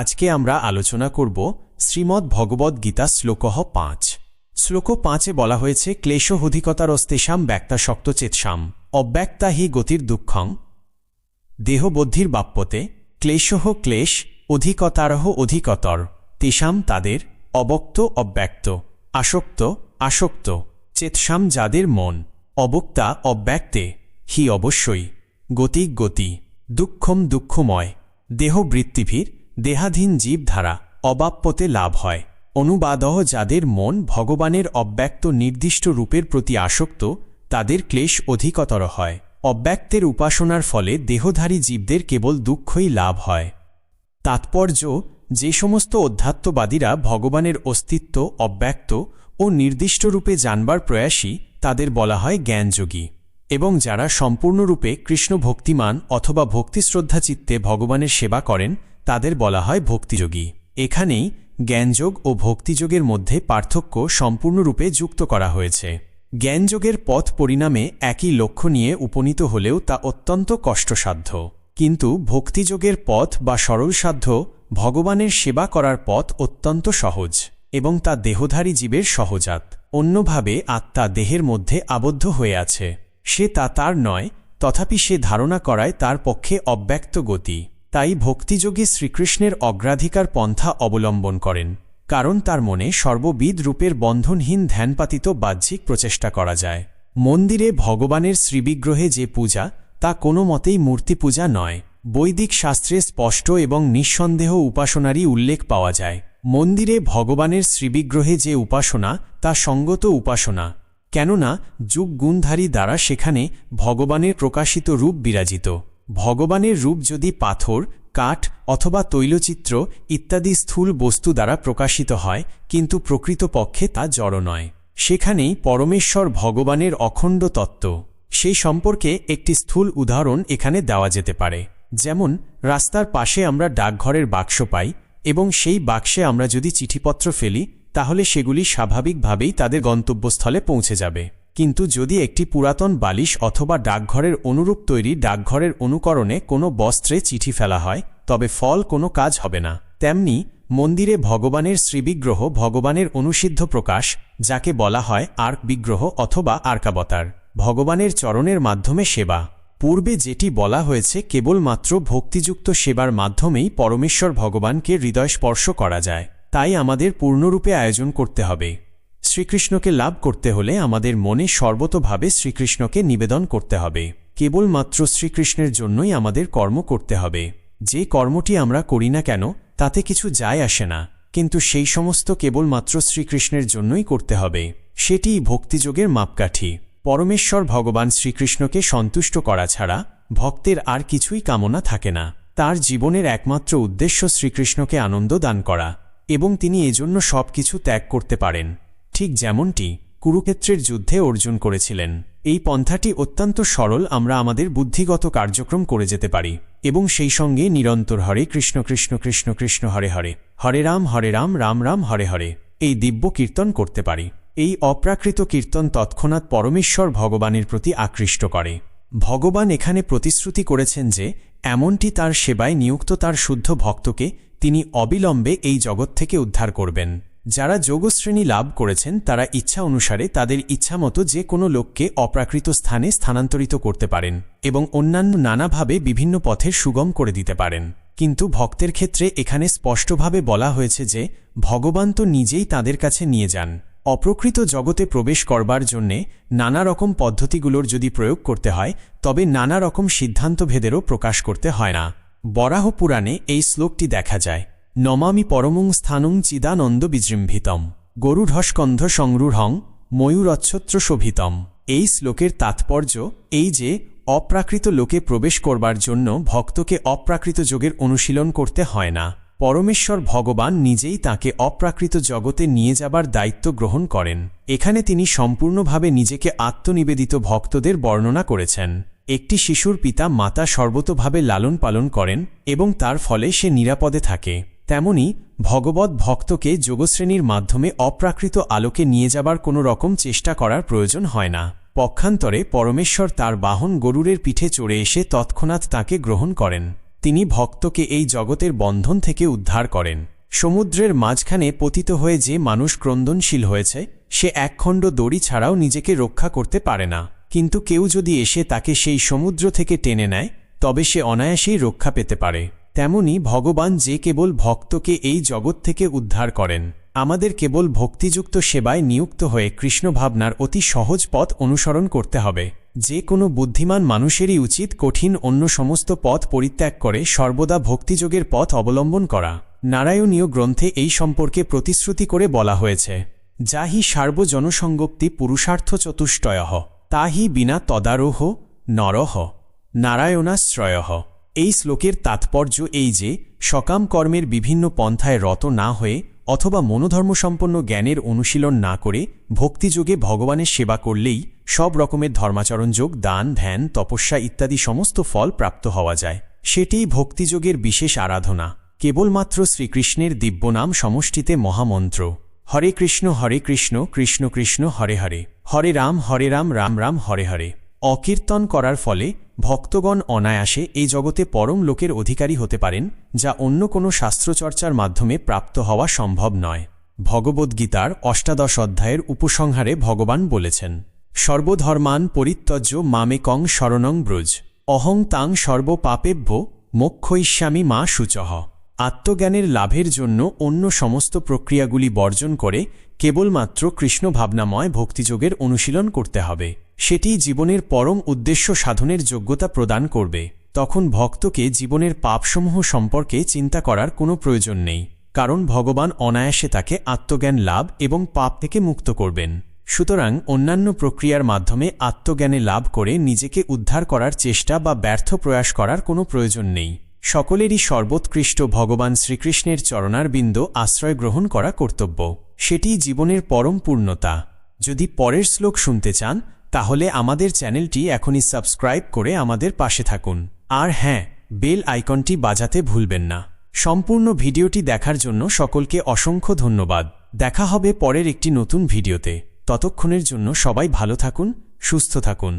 আজকে আমরা আলোচনা করব শ্রীমদ্ ভগবদ্ গীতা শ্লোকহ পাঁচ। শ্লোক পাঁচে বলা হয়েছে ক্লেশহধিকতারস্তেষাম ব্যক্তাশক্ত চেতসাম অব্যক্তা হি গতির দুঃখং, দেহবদ্ধির বাপ্যতে ক্লেশহ ক্লেশ অধিকতারহ অধিকতর, তেষাম তাদের, অবক্ত অব্যক্ত, আসক্ত আসক্ত, চেতসাম যাদের মন, অবক্তা অব্যক্তে, হি অবশ্যই গতিক গতি, দুঃখম দুঃখময়, দেহবৃত্তিভীর দেহাধীন জীবধারা অবাপ্যতে লাভ হয়। অনুবাদহ যাদের মন ভগবানের অব্যক্ত নির্দিষ্ট রূপের প্রতি আসক্ত, তাদের ক্লেশ অধিকতর হয়। অব্যক্তের উপাসনার ফলে দেহধারী জীবদের কেবল দুঃখই লাভ হয়। তাৎপর্য, যে সমস্ত অধ্যাত্মবাদীরা ভগবানের অস্তিত্ব, অব্যক্ত ও নির্দিষ্ট রূপে জানবার প্রয়াসী, তাদের বলা হয় জ্ঞানযোগী। এবং যারা সম্পূর্ণরূপে কৃষ্ণ ভক্তিমান অথবা ভক্তিশ্রদ্ধাচিত্তে ভগবানের সেবা করেন তাদের বলা হয় ভক্তিযোগী। এখানেই জ্ঞানযোগ ও ভক্তিযোগের মধ্যে পার্থক্য সম্পূর্ণরূপে যুক্ত করা হয়েছে। জ্ঞানযোগের পথ পরিণামে একই লক্ষ্য নিয়ে উপনীত হলেও তা অত্যন্ত কষ্টসাধ্য। কিন্তু ভক্তিযোগের পথ বা সরলসাধ্য ভগবানের সেবা করার পথ অত্যন্ত সহজ এবং তা দেহধারী জীবের সহজাত। অন্যভাবে আত্মা দেহের মধ্যে আবদ্ধ হয়ে আছে। সে তা তার নয়, তথাপি সে ধারণা করায় তার পক্ষে অব্যক্ত গতি। তাই ভক্তিযোগে শ্রীকৃষ্ণের অগ্রাধিকার পন্থা অবলম্বন করেন, কারণ তার মনে সর্ববিধ রূপের বন্ধনহীন ধ্যানপাতিত বাহ্যিক প্রচেষ্টা করা যায়। মন্দিরে ভগবানের শ্রীবিগ্রহে যে পূজা, তা কোনো মতেই মূর্তি পূজা নয়, বৈদিক শাস্ত্রে স্পষ্ট এবং নিঃসন্দেহ উপাসনারই উল্লেখ পাওয়া যায়। মন্দিরে ভগবানের শ্রীবিগ্রহে যে উপাসনা, তা সঙ্গত উপাসনা, কেননা যুগ গুণধারী দ্বারা সেখানে ভগবানের প্রকাশিত রূপ বিরাজিত। ভগবানের রূপ যদি পাথর, কাঠ অথবা তৈলচিত্র ইত্যাদি স্থূল বস্তু দ্বারা প্রকাশিত হয়, কিন্তু প্রকৃতপক্ষে তা জড় নয়। সেখানেই পরমেশ্বর ভগবানের অখণ্ড তত্ত্ব। সেই সম্পর্কে একটি স্থূল উদাহরণ এখানে দেওয়া যেতে পারে। যেমন, রাস্তার পাশে আমরা ডাকঘরের বাক্স পাই এবং সেই বাক্সে আমরা যদি চিঠিপত্র ফেলি, তাহলে সেগুলি স্বাভাবিকভাবেই তাদের গন্তব্যস্থলে পৌঁছে যাবে। কিন্তু যদি একটি পুরাতন বালিশ অথবা ডাকঘরের অনুরূপ তৈরি ডাকঘরের অনুকরণে কোনো বস্ত্রে চিঠি ফেলা হয়, তবে ফল কোনো কাজ হবে না। তেমনি, মন্দিরে ভগবানের শ্রীবিগ্রহ ভগবানের অনুসিদ্ধ প্রকাশ, যাকে বলা হয় আর্ক বিগ্রহ অথবা আর্কাবতার, ভগবানের চরণের মাধ্যমে সেবা। পূর্বে যেটি বলা হয়েছে কেবলমাত্র ভক্তিযুক্ত সেবার মাধ্যমেই পরমেশ্বর ভগবানকে হৃদয় স্পর্শ করা যায়। তাই আমাদের পূর্ণরূপে আয়োজন করতে হবে। শ্রীকৃষ্ণকে লাভ করতে হলে আমাদের মনে সর্বতভাবে শ্রীকৃষ্ণকে নিবেদন করতে হবে। কেবলমাত্র শ্রীকৃষ্ণের জন্যই আমাদের কর্ম করতে হবে। যে কর্মটি আমরা করি না কেন, তাতে কিছু যায় আসে না। কিন্তু সেই সমস্ত কেবলমাত্র শ্রীকৃষ্ণের জন্যই করতে হবে। সেটিই ভক্তিযোগের মাপকাঠি। পরমেশ্বর ভগবান শ্রীকৃষ্ণকে সন্তুষ্ট করা ছাড়া ভক্তের আর কিছুই কামনা থাকে না। তার জীবনের একমাত্র উদ্দেশ্য শ্রীকৃষ্ণকে আনন্দ দান করা এবং তিনি এজন্য সব কিছু ত্যাগ করতে পারেন। ঠিক যেমনটি কুরুক্ষেত্রের যুদ্ধে অর্জুন করেছিলেন। এই পন্থাটি অত্যন্ত সরল, আমরা আমাদের বুদ্ধিগত কার্যক্রম করে যেতে পারি। এবং সেই সঙ্গে নিরন্তর হরে কৃষ্ণ কৃষ্ণ কৃষ্ণ কৃষ্ণ, হরে হরে। হরে রাম হরে রাম রাম রাম, হরে হরে। এই দিব্য কীর্তন করতে পারি। এই অপ্রাকৃত কীর্তন তৎক্ষণাৎ পরমেশ্বর ভগবানের প্রতি আকৃষ্ট করে। ভগবান এখানে প্রতিশ্রুতি করেছেন যে, এমনটি তার সেবায় নিযুক্ত তার শুদ্ধ ভক্তকে তিনি অবিলম্বে এই জগৎ থেকে উদ্ধার করবেন। যারা যোগশ্রেণী লাভ করেছেন, তারা ইচ্ছা অনুসারে তাদের ইচ্ছামতো যে কোনো লোককে অপ্রাকৃত স্থানে স্থানান্তরিত করতে পারেন এবং অন্যান্য নানাভাবে বিভিন্ন পথের সুগম করে দিতে পারেন। কিন্তু ভক্তের ক্ষেত্রে এখানে স্পষ্টভাবে বলা হয়েছে যে, ভগবান তো নিজেই তাদের কাছে নিয়ে যান। অপ্রকৃত জগতে প্রবেশ করবার জন্যে নানা রকম পদ্ধতিগুলোর যদি প্রয়োগ করতে হয়, তবে নানা রকম সিদ্ধান্তভেদেরও প্রকাশ করতে হয় না। বরাহ পুরাণে এই শ্লোকটি দেখা যায়। নমামি পরমং স্থানং চিদানন্দ বিজৃম্ভিতম। গরুঢস্কন্ধ সংরূঢ়ং ময়ূরচ্ছত্র শোভিতম। এই শ্লোকের তাৎপর্য এই যে, অপ্রাকৃত লোকে প্রবেশ করবার জন্য ভক্তকে অপ্রাকৃত যোগের অনুশীলন করতে হয় না। পরমেশ্বর ভগবান নিজেই তাকে অপ্রাকৃত জগতে নিয়ে যাবার দায়িত্ব গ্রহণ করেন। এখানে তিনি সম্পূর্ণভাবে নিজেকে আত্মনিবেদিত ভক্তদের বর্ণনা করেছেন। একটি শিশুর পিতা মাতা সর্বতভাবে লালন পালন করেন এবং তার ফলে সে নিরাপদে থাকে। তেমনি ভগবত ভক্তকে যোগশ্রেণীর মাধ্যমে অপ্রাকৃত আলোকে নিয়ে যাবার কোনো রকম চেষ্টা করার প্রয়োজন হয় না। পক্ষান্তরে পরমেশ্বর তার বাহন গরুরের পিঠে চড়ে এসে তৎক্ষণাৎ তাকে গ্রহণ করেন। তিনি ভক্তকে এই জগতের বন্ধন থেকে উদ্ধার করেন। সমুদ্রের মাঝখানে পতিত হয়ে যে মানুষ ক্রন্দনশীল হয়েছে, সে একখণ্ড দড়ি ছাড়াও নিজেকে রক্ষা করতে পারে না। কিন্তু কেউ যদি এসে তাকে সেই সমুদ্র থেকে টেনে নেয়, তবে সে অনায়াসেই রক্ষা পেতে পারে। তেমনি ভগবান যে কেবল ভক্তকে এই জগৎ থেকে উদ্ধার করেন। আমাদের কেবল ভক্তিযুক্ত সেবায় নিযুক্ত হয়ে কৃষ্ণ ভাবনার অতি সহজ পথ অনুসরণ করতে হবে। যে কোনো বুদ্ধিমান মানুষেরই উচিত কঠিন অন্য সমস্ত পথ পরিত্যাগ করে সর্বদা ভক্তিযোগের পথ অবলম্বন করা। নারায়ণীয় গ্রন্থে এই সম্পর্কে প্রতিশ্রুতি করে বলা হয়েছে, যাহি সার্বজনসঙ্গপ্তি পুরুষার্থ চতুষ্টয়, তাহি বিনা তদারোহ নরহ নারায়ণাশ্রয়ঃ। এই শ্লোকের তাৎপর্য এই যে, সকাম কর্মের বিভিন্ন পন্থায় রত না হয়ে অথবা মনোধর্মসম্পন্ন জ্ঞানের অনুশীলন না করে ভক্তিযোগে ভগবানের সেবা করলেই সব রকমের ধর্মাচরণযোগ দান, ধ্যান, তপস্যা ইত্যাদি সমস্ত ফল প্রাপ্ত হওয়া যায়। সেটিই ভক্তিযোগের বিশেষ আরাধনা। কেবলমাত্র শ্রীকৃষ্ণের দিব্যনাম সমষ্টিতে মহামন্ত্র। হরে কৃষ্ণ হরে কৃষ্ণ কৃষ্ণ কৃষ্ণ, হরে হরে। হরে রাম হরে রাম রাম রাম, হরে হরে। অকীর্তন করার ফলে ভক্তগণ অনায়াসে এই জগতে পরম লোকের অধিকারী হতে পারেন, যা অন্য কোনো শাস্ত্রচর্চার মাধ্যমে প্রাপ্ত হওয়া সম্ভব নয়। ভগবদ্গীতার অষ্টাদশ অধ্যায়ের উপসংহারে ভগবান বলেছেন, সর্বধর্মান পরিত্যজ্য মামেকং শরণং ব্রুজ। অহং তাং সর্বপাপেভ্য মোক্ষয়িষ্যামি মা শুচহ আত্মজ্ঞানের লাভের জন্য অন্য সমস্ত প্রক্রিয়াগুলি বর্জন করে কেবলমাত্র কৃষ্ণ ভাবনাময় ভক্তিযোগের অনুশীলন করতে হবে। সেটি জীবনের পরম উদ্দেশ্য সাধনের যোগ্যতা প্রদান করবে। তখন ভক্তকে জীবনের পাপসমূহ সম্পর্কে চিন্তা করার কোনো প্রয়োজন নেই, কারণ ভগবান অনায়াসে তাকে আত্মজ্ঞান লাভ এবং পাপ থেকে মুক্ত করবেন। সুতরাং অন্যান্য প্রক্রিয়ার মাধ্যমে আত্মজ্ঞানে লাভ করে নিজেকে উদ্ধার করার চেষ্টা বা ব্যর্থ প্রয়াস করার কোনো প্রয়োজন নেই। সকলেরই সর্বোৎকৃষ্ট ভগবান শ্রীকৃষ্ণের চরণারবিন্দ আশ্রয় গ্রহণ করা কর্তব্য। সেটি জীবনের পরম পূর্ণতা। যদি পরের শ্লোক শুনতে চান, তাহলে আমাদের চ্যানেলটি এখনই সাবস্ক্রাইব করে আমাদের পাশে থাকুন। আর হ্যাঁ বেল আইকনটি বাজাতে ভুলবেন না। সম্পূর্ণ ভিডিওটি দেখার জন্য সকলকে অসংখ্য ধন্যবাদ। দেখা হবে পরের একটি নতুন ভিডিওতে। ততক্ষণের জন্য সবাই ভালো থাকুন, সুস্থ থাকুন।